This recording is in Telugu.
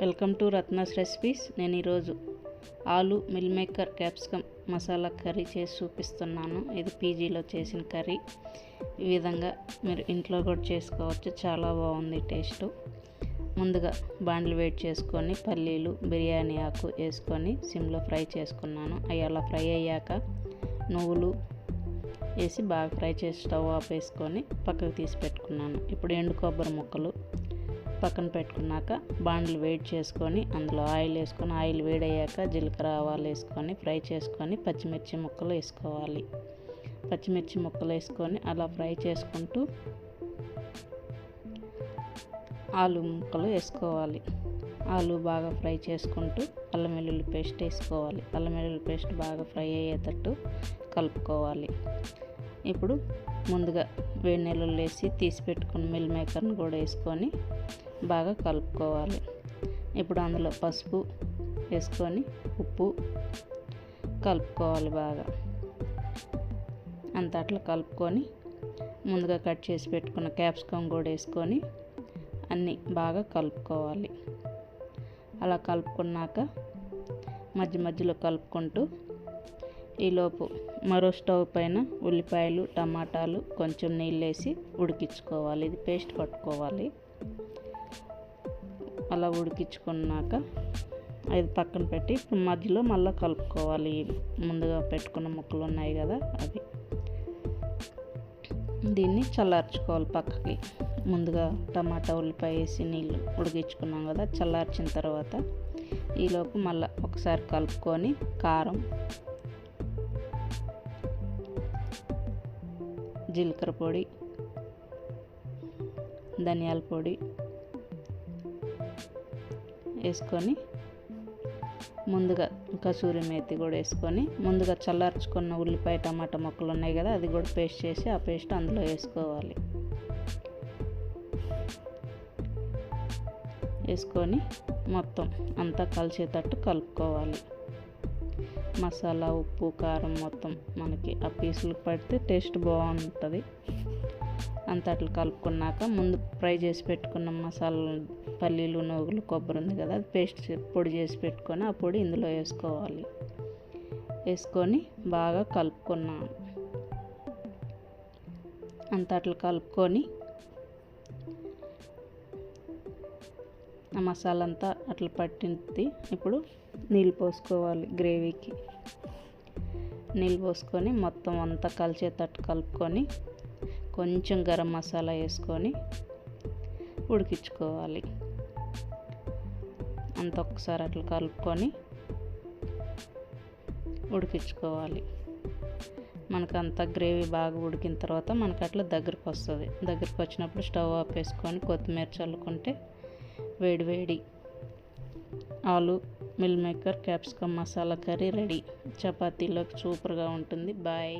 Welcome to Ratna's recipes. నేను ఈరోజు aloo meal maker capsicum masala curry చేసి చూపిస్తున్నాను. ఇది పీజీలో చేసిన కర్రీ. ఈ విధంగా మీరు ఇంట్లో కూడా చేసుకోవచ్చు. చాలా బాగుంది టేస్ట్. ముందుగా బాండ్లు వేడి చేసుకొని పల్లీలు బిర్యానీ ఆకు వేసుకొని సిమ్లో ఫ్రై చేసుకున్నాను. అవి అలా ఫ్రై అయ్యాక నువ్వులు వేసి బాగా ఫ్రై చేసి స్టవ్ ఆఫ్ వేసుకొని పక్కకు తీసి పెట్టుకున్నాను. ఇప్పుడు ఎండు కొబ్బరి ముక్కలు పక్కన పెట్టుకున్నాక బాండ్లు వేడి చేసుకొని అందులో ఆయిల్ వేసుకొని ఆయిల్ వేడయ్యాక జీలకర్ర ఆవాలు వేసుకొని ఫ్రై చేసుకొని పచ్చిమిర్చి ముక్కలు వేసుకోవాలి. పచ్చిమిర్చి ముక్కలు వేసుకొని అలా ఫ్రై చేసుకుంటూ ఆలు ముక్కలు వేసుకోవాలి. ఆలు బాగా ఫ్రై చేసుకుంటూ అల్లం వెల్లుల్లి పేస్ట్ వేసుకోవాలి. అల్లం వెల్లుల్లి పేస్ట్ బాగా ఫ్రై అయ్యేటట్టు కలుపుకోవాలి. ఇప్పుడు ముందుగా వేడి నీళ్ళు వేసి తీసి పెట్టుకున్న మిల్ మేకర్ని కూడా వేసుకొని బాగా కలుపుకోవాలి. ఇప్పుడు అందులో పసుపు వేసుకొని ఉప్పు కలుపుకోవాలి బాగా. అంత అట్లా కలుపుకొని ముందుగా కట్ చేసి పెట్టుకున్న క్యాప్సికమ్ కూడా వేసుకొని అన్నీ బాగా కలుపుకోవాలి. అలా కలుపుకున్నాక మధ్య మధ్యలో కలుపుకుంటూ ఈలోపు మరో స్టవ్ పైన ఉల్లిపాయలు టమాటాలు కొంచెం నీళ్ళు వేసి ఉడికించుకోవాలి. ఇది పేస్ట్ పట్టుకోవాలి. అలా ఉడికించుకున్నాక అది పక్కన పెట్టి ఇప్పుడు మధ్యలో మళ్ళీ కలుపుకోవాలి. ముందుగా పెట్టుకున్న ముక్కలు ఉన్నాయి కదా అవి. దీన్ని చల్లార్చుకోవాలి పక్కకి. ముందుగా టమాటా ఉల్లిపాయ వేసి నీళ్ళు ఉడికించుకున్నాం కదా చల్లార్చిన తర్వాత ఈలోపు మళ్ళీ ఒకసారి కలుపుకొని కారం జీలకర్ర పొడి ధనియాల పొడి వేసుకొని ముందుగా కసూరి మేతి కూడా వేసుకొని ముందుగా చల్లార్చుకున్న ఉల్లిపాయ టమాటా ముక్కలు ఉన్నాయి కదా అది కూడా పేస్ట్ చేసి ఆ పేస్ట్ అందులో వేసుకోవాలి. వేసుకొని మొత్తం అంతా కలిసేటట్టు కలుపుకోవాలి. మసాలా ఉప్పు కారం మొత్తం మనకి ఆ పీసులు పడితే టేస్ట్ బాగుంటుంది. అంత అట్లా కలుపుకున్నాక ముందు ఫ్రై చేసి పెట్టుకున్న మసాలా పల్లీలు నూగులు కొబ్బరి ఉంది కదా అది పేస్ట్ పొడి చేసి పెట్టుకొని ఆ పొడి ఇందులో వేసుకోవాలి. వేసుకొని బాగా కలుపుకున్నాను అంత అట్లా కలుపుకొని ఆ మసాలా అంతా అట్లా పట్టింది. ఇప్పుడు నీళ్ళు పోసుకోవాలి గ్రేవీకి. నీళ్ళు పోసుకొని మొత్తం అంతా కలిసేటట్టు కలుపుకొని కొంచెం గరం మసాలా వేసుకొని ఉడికించుకోవాలి. అంత ఒకసారి అట్లా కలుపుకొని ఉడికించుకోవాలి. మనకు అంత గ్రేవీ బాగా ఉడికిన తర్వాత మనకు అట్లా దగ్గరికి వస్తుంది దగ్గరికి వచ్చినప్పుడు స్టవ్ ఆఫ్ వేసుకొని కొత్తిమీర చల్లుకుంటే వేడి వేడి aloo meal maker capsicum masala curry ready. చపాతీలోకి సూపర్గా ఉంటుంది. బాయ్.